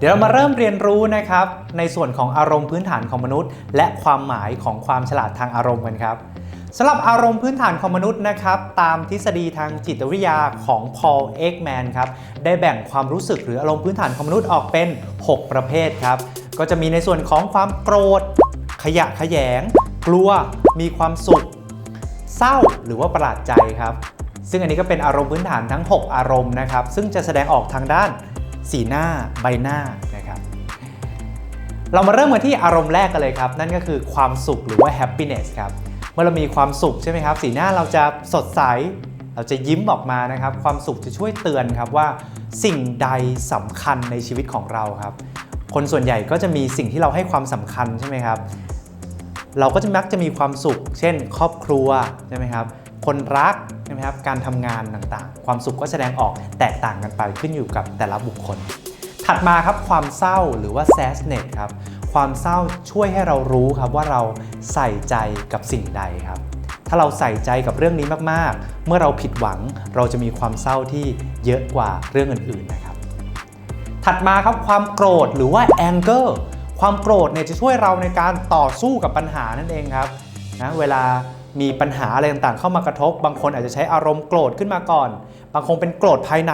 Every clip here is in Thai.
เดี๋ยวเรามาเริ่มเรียนรู้นะครับในส่วนของอารมณ์พื้นฐานของมนุษย์ และความหมายของความฉลาดทางอารมณ์กันครับสำหรับอารมณ์พื้นฐานของมนุษย์นะครับตามทฤษฎีทางจิตวิทยาของพอลเอ็กแมนครับได้แบ่งความรู้สึกหรืออารมณ์พื้นฐานของมนุษย์ออกเป็น 6 ประเภทครับก็จะมีในส่วนของความโกรธ ขยะขยง กลัว มีความสุข เศร้าหรือว่าประหลาดใจครับ ซึ่งอันนี้ก็เป็นอารมณ์พื้นฐานทั้ง 6 อารมณ์นะครับซึ่งจะแสดงออกทางด้าน สีหน้าใบหน้านะครับเรามาเริ่มกันที่อารมณ์แรกกันเลยครับ นั่นก็คือความสุขหรือว่า happiness ครับเมื่อเรามีความสุขใช่ไหมครับ สีหน้าเราจะสดใส เราจะยิ้มออกมานะครับ ความสุขจะช่วยเตือนครับว่าสิ่งใดสำคัญในชีวิตของเราครับ คนส่วนใหญ่ก็จะมีสิ่งที่เราให้ความสำคัญใช่ไหมครับ เราก็จะมักจะมีความสุข เช่น ครอบครัวใช่ไหมครับ คนรักใช่ไหมครับการทำงานต่างๆ ความสุขก็แสดงออกแตกต่างกันไปขึ้นอยู่กับแต่ละบุคคล ถัดมาครับความเศร้าหรือว่า sadness ครับความเศร้าช่วยให้เรารู้ครับว่าเราใส่ใจกับสิ่งใดครับถ้าเราใส่ใจกับเรื่องนี้มากๆ เมื่อเราผิดหวังเราจะมีความเศร้าที่เยอะกว่าเรื่องอื่นๆนะครับ ถัดมาครับความโกรธหรือว่า anger ความโกรธเนี่ยจะช่วยเราในการต่อสู้กับปัญหานั่นเองครับนะเวลา มีปัญหาอะไรต่างๆ เข้ามากระทบ บางคนอาจจะใช้อารมณ์โกรธขึ้นมาก่อน บางคนเป็นโกรธภายใน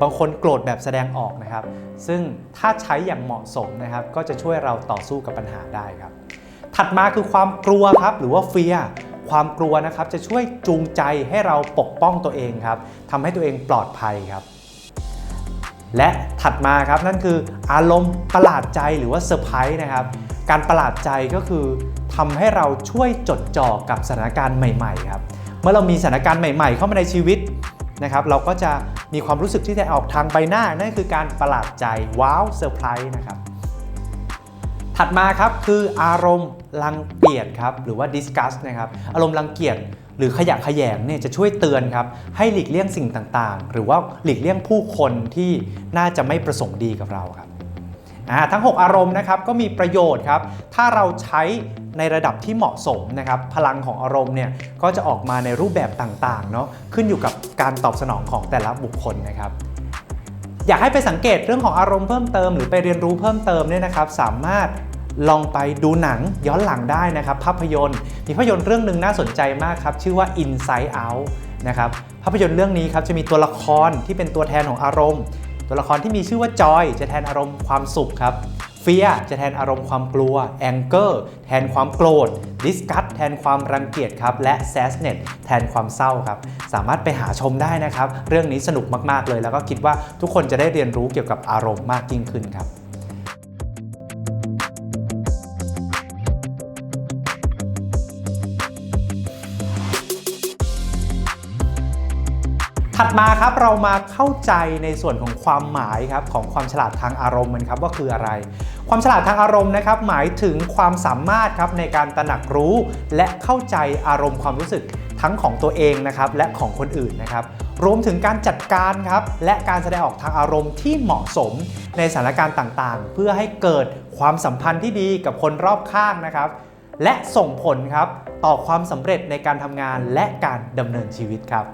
บางคนโกรธแบบแสดงออกนะครับ ซึ่งถ้าใช้อย่างเหมาะสมนะครับ ก็จะช่วยเราต่อสู้กับปัญหาได้ครับ ถัดมาคือความกลัวครับหรือว่า fear ความกลัวนะครับจะช่วยจูงใจให้เราปกป้องตัวเองครับทำให้ตัวเองปลอดภัยครับและถัดมาครับนั่นคืออารมณ์ประหลาดใจหรือว่าเซอร์ไพรส์นะครับ การประหลาดใจก็คือทำให้เราช่วยจดจ่อกับสถานการณ์ใหม่ๆครับเมื่อเรามีสถานการณ์ใหม่ ๆ เข้ามาในชีวิตนะครับเราก็จะมีความรู้สึกที่จะออกทางใบหน้านั่นคือการประหลาดใจว้าวเซอร์ไพรส์นะครับถัดมาครับคืออารมณ์รังเกียจครับหรือว่า disgust นะครับอารมณ์รังเกียจหรือขยะแขยงเนี่ยจะช่วยเตือนครับให้หลีกเลี่ยงสิ่งต่างๆ หรือว่าหลีกเลี่ยงผู้คนที่น่าจะไม่ประสงค์ดีกับเราครับ ทั้ง 6 อารมณ์นะครับก็มีประโยชน์ครับ ถ้าเราใช้ในระดับที่เหมาะสมนะครับ พลังของอารมณ์เนี่ยก็จะออกมาในรูปแบบต่างๆเนาะขึ้นอยู่กับการตอบสนองของแต่ละบุคคลนะครับอยากให้ไปสังเกตเรื่องของอารมณ์เพิ่มเติมหรือไปเรียนรู้เพิ่มเติมเนี่ยนะครับ สามารถลองไปดูหนังย้อนหลังได้นะครับ ภาพยนตร์ มีภาพยนตร์เรื่องหนึ่งน่าสนใจมากครับ ชื่อว่า Inside Out นะครับภาพยนตร์เรื่องนี้ครับจะมีตัวละครที่เป็นตัวแทนของอารมณ์ ตัวละครที่มีชื่อว่าจอยจะแทนอารมณ์ความสุขครับเฟียจะแทนอารมณ์ความกลัว anger แทนความโกรธ disgust แทนความรังเกียจครับ และ sadness แทนความเศร้าครับ สามารถไปหาชมได้นะครับ เรื่องนี้สนุกมาก ๆ เลย แล้วก็คิดว่าทุกคนจะได้เรียนรู้เกี่ยวกับอารมณ์มากยิ่งขึ้นครับ ถัดมาครับเรามาเข้าใจในส่วนของความหมายครับของความฉลาดทางอารมณ์มันครับว่าคืออะไร ความฉลาดทางอารมณ์นะครับหมายถึงความสามารถครับในการตระหนักรู้ และเข้าใจอารมณ์ความรู้สึกทั้งของตัวเองนะครับและของคนอื่นนะครับรวมถึงการจัดการครับและการแสดงออกทางอารมณ์ที่เหมาะสมในสถานการณ์ต่างๆ เพื่อให้เกิดความสัมพันธ์ที่ดีกับคนรอบข้างนะครับ และส่งผลครับต่อความสำเร็จในการทำงานและการดำเนินชีวิตครับ